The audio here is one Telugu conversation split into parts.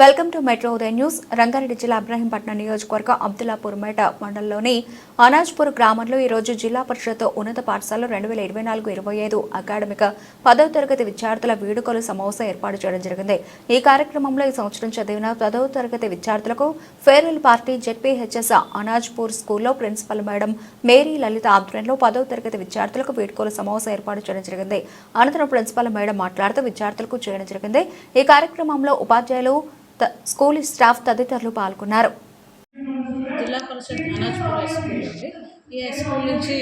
Welcome to metro Udaya news. Rangareddy జిల్లా అబ్రహీంపట్నం నియోజకవర్గ అబ్దుల్లాపూర్ మేట మండలంలోని అనాజ్పూర్ గ్రామంలో ఈరోజు జిల్లా పరిషత్ ఉన్నత పాఠశాలలో రెండు వేల ఇరవై నాలుగు ఇరవై ఐదు అకాడమిక పదవ తరగతి విద్యార్థుల వేడుకలు సమావేశం ఏర్పాటు చేయడం జరిగింది. ఈ కార్యక్రమంలో ఈ సంవత్సరం చదివిన పదవ తరగతి విద్యార్థులకు ఫేర్వెల్ పార్టీ జెడ్పీహెచ్ఎస్ అనాజ్పూర్ స్కూల్లో ప్రిన్సిపల్ మేడం మేరీ లలిత ఆధ్వర్యంలో పదవ తరగతి విద్యార్థులకు వేడుకలు సమావేశం ఏర్పాటు చేయడం జరిగింది. అనంతరం ప్రిన్సిపల్ మేడం మాట్లాడుతూ విద్యార్థులకు చేయడం జరిగింది. ఈ కార్యక్రమంలో ఉపాధ్యాయులు స్కూల్ స్టాఫ్ తదితరులు పాల్గొన్నారు. జిల్లా పరిషత్ అనాజ్పూర్ హై స్కూల్ అండి ఈ హై స్కూల్ నుంచి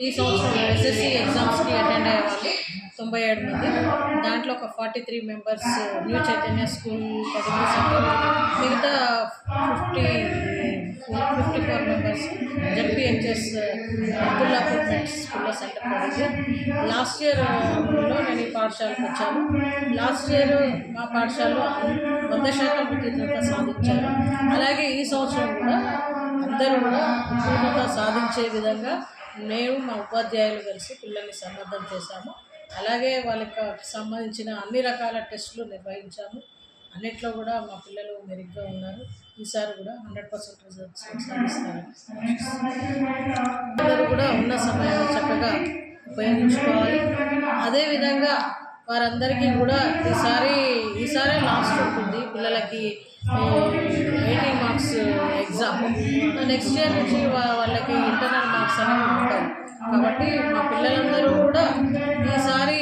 ఈ సంవత్సరం ఎస్ఎస్సి ఎగ్జామ్స్కి అటెండ్ అయ్యే వాళ్ళు తొంభై ఏడు మంది. దాంట్లో ఒక forty three members new Chaitanya school పదమూడు సెంటర్ మిగతా fifty fifty four members ZPHS Abdullapurmet స్కూల్లో సెంటర్ పడింది లాస్ట్ ఇయర్లో నేను ఈ పాఠశాలకు వచ్చాను. లాస్ట్ ఇయర్ మా పాఠశాలలో వంద శాతం ఉత్తీర్ణత సాధించారు. అలాగే ఈ సంవత్సరం కూడా అందరూ కూడా ఉత్తీర్ణత సాధించే విధంగా మేము మా ఉపాధ్యాయులు కలిసి పిల్లల్ని సన్నద్ధం చేశాము. అలాగే వాళ్ళకి సంబంధించిన అన్ని రకాల టెస్టులు నిర్వహించాము. అన్నిట్లో కూడా మా పిల్లలు మెరుగ్గా ఉన్నారు. ఈసారి కూడా హండ్రెడ్ పర్సెంట్ రిజల్ట్స్ సాధిస్తారు అందరూ కూడా ఉన్న సమయాన్ని చక్కగా ఉపయోగించుకోవాలి. అదేవిధంగా వారందరికీ కూడా ఈసారి ఈసారే లాస్ట్ ఉంటుంది. పిల్లలకి ఎయిటీన్ నెక్స్ట్ ఇయర్ నుంచి వాళ్ళకి ఇంటర్నల్ మార్క్స్ అనేవి ఉంటాయి. కాబట్టి మా పిల్లలందరూ కూడా ఈసారి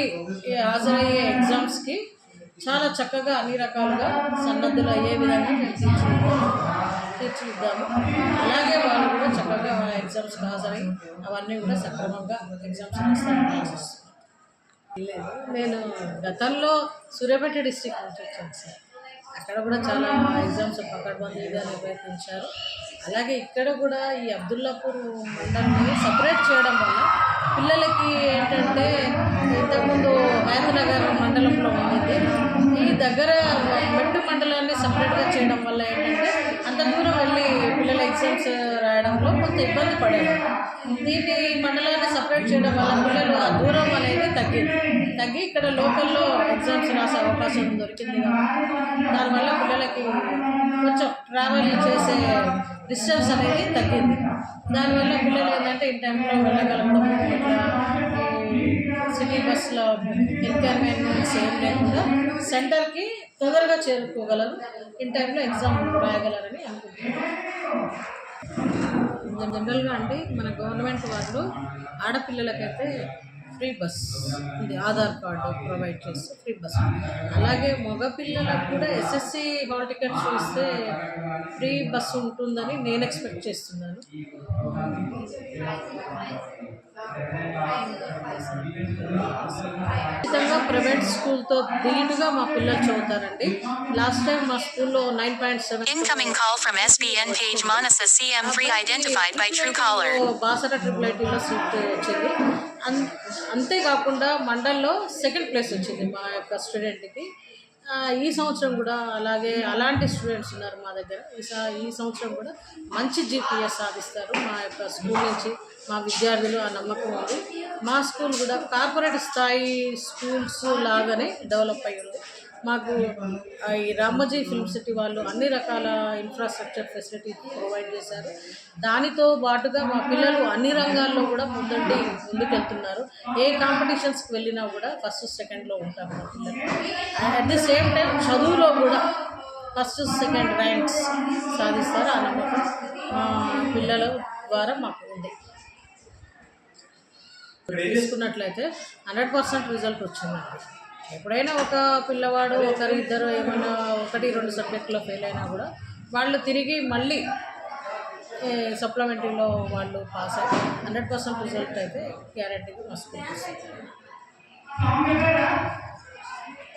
హాజరయ్యే ఎగ్జామ్స్కి చాలా చక్కగా అన్ని రకాలుగా సన్నద్ధులు అయ్యే విధంగా తీర్చిదిద్దాము అలాగే వాళ్ళు కూడా చక్కగా ఎగ్జామ్స్కి హాజరై అవన్నీ కూడా సక్రమంగా ఎగ్జామ్స్ రాస్తారని ఆశిస్తున్నాను లేదు. నేను గతంలో సూర్యాపేట డిస్టిక్ నుంచి వచ్చాను సార్. అక్కడ కూడా చాలా ఎగ్జామ్స్ పకడ్బందీగా నిర్వహించారు అలాగే ఇక్కడ కూడా ఈ అబ్దుల్లాపూర్ మండలిని సపరేట్ చేయడం వల్ల పిల్లలకి ఏంటంటే ఇంతకుముందు హైదరాబాద్ మండలంలో ఉంది ఈ దగ్గర మెట్టు మండలాన్ని సపరేట్గా చేయడం వల్ల కొంత ఇబ్బంది పడారు దీన్ని ఈ మండలాన్ని సపరేట్ చేయడం వల్ల పిల్లలు ఆ దూరం అనేది తగ్గింది. తగ్గి ఇక్కడ లోకల్లో ఎగ్జామ్స్ రాసే అవకాశం దొరికింది కాబట్టి దానివల్ల పిల్లలకి కొంచెం ట్రావెల్ చేసే డిస్టెన్స్ అనేది తగ్గింది. దానివల్ల పిల్లలు ఏంటంటే ఈ టైంలో వెళ్ళగలగడం సిటీ బస్సులో ఇన్కన్వీనియన్స్ ఏం లేకుండా సెంటర్కి తొందరగా చేరుకోగలరు. ఇన్ టైంలో ఎగ్జామ్ రాయగలరని అనుకుంటున్నాను. జనరల్గా అంటే మన గవర్నమెంట్ వాళ్ళు ఆడపిల్లలకైతే ఫ్రీ బస్ ఇది ఆధార్ కార్డు ప్రొవైడ్ చేస్తే ఫ్రీ బస్ అలాగే మగపిల్లలకు కూడా ఎస్ఎస్సి హాల్ టికెట్ చూస్తే ఫ్రీ బస్ ఉంటుందని నేను ఎక్స్పెక్ట్ చేస్తున్నాను. ఖచ్చితంగా ప్రైవేట్ స్కూల్తో ధీటుగా మా పిల్లలు చదువుతారండి. లాస్ట్ టైం మా స్కూల్లో nine point seven Incoming call from SBN page Manasa CM3 identified by Truecaller. Basara triple ఐటీలో సీట్ వచ్చింది. అంతేకాకుండా మండల్లో సెకండ్ ప్లేస్ వచ్చింది మా యొక్క స్టూడెంట్కి ఈ సంవత్సరం కూడా అలాగే అలాంటి స్టూడెంట్స్ ఉన్నారు మా దగ్గర. ఈ సా- ఈ సంవత్సరం కూడా మంచి జీపీఎస్ సాధిస్తారు మా యొక్క స్కూల్ నుంచి మా విద్యార్థులు ఆ నమ్మకం ఉంది. మా స్కూల్ కూడా కార్పొరేట్ స్థాయి స్కూల్స్ లాగానే డెవలప్ అయ్యి ఉంది మాకు ఈ రామోజీ ఫిల్మ్ సిటీ వాళ్ళు అన్ని రకాల ఇన్ఫ్రాస్ట్రక్చర్ ఫెసిలిటీ ప్రొవైడ్ చేశారు. దానితో పాటుగా మా పిల్లలు అన్ని రంగాల్లో కూడా ముందండి ముందుకెళ్తున్నారు. ఏ కాంపిటీషన్స్కి వెళ్ళినా కూడా ఫస్ట్ సెకండ్లో ఉంటారు మా పిల్లలు. అట్ ది సేమ్ టైం చదువులో కూడా ఫస్ట్ సెకండ్ ర్యాంక్స్ సాధిస్తారు. ఆ నమ్మకం మా పిల్లల ద్వారా మాకు ఉంది. తీసుకున్నట్లయితే హండ్రెడ్ పర్సెంట్ రిజల్ట్ వచ్చిందండి. ఎప్పుడైనా ఒక పిల్లవాడు ఒకరు ఇద్దరు ఏమైనా ఒకటి రెండు సబ్జెక్టులో ఫెయిల్ అయినా కూడా వాళ్ళు తిరిగి మళ్ళీ సప్లిమెంటరీలో వాళ్ళు పాస్ అయ్యి హండ్రెడ్ పర్సెంట్ రిజల్ట్ అయితే గ్యారెంటీగా మస్తు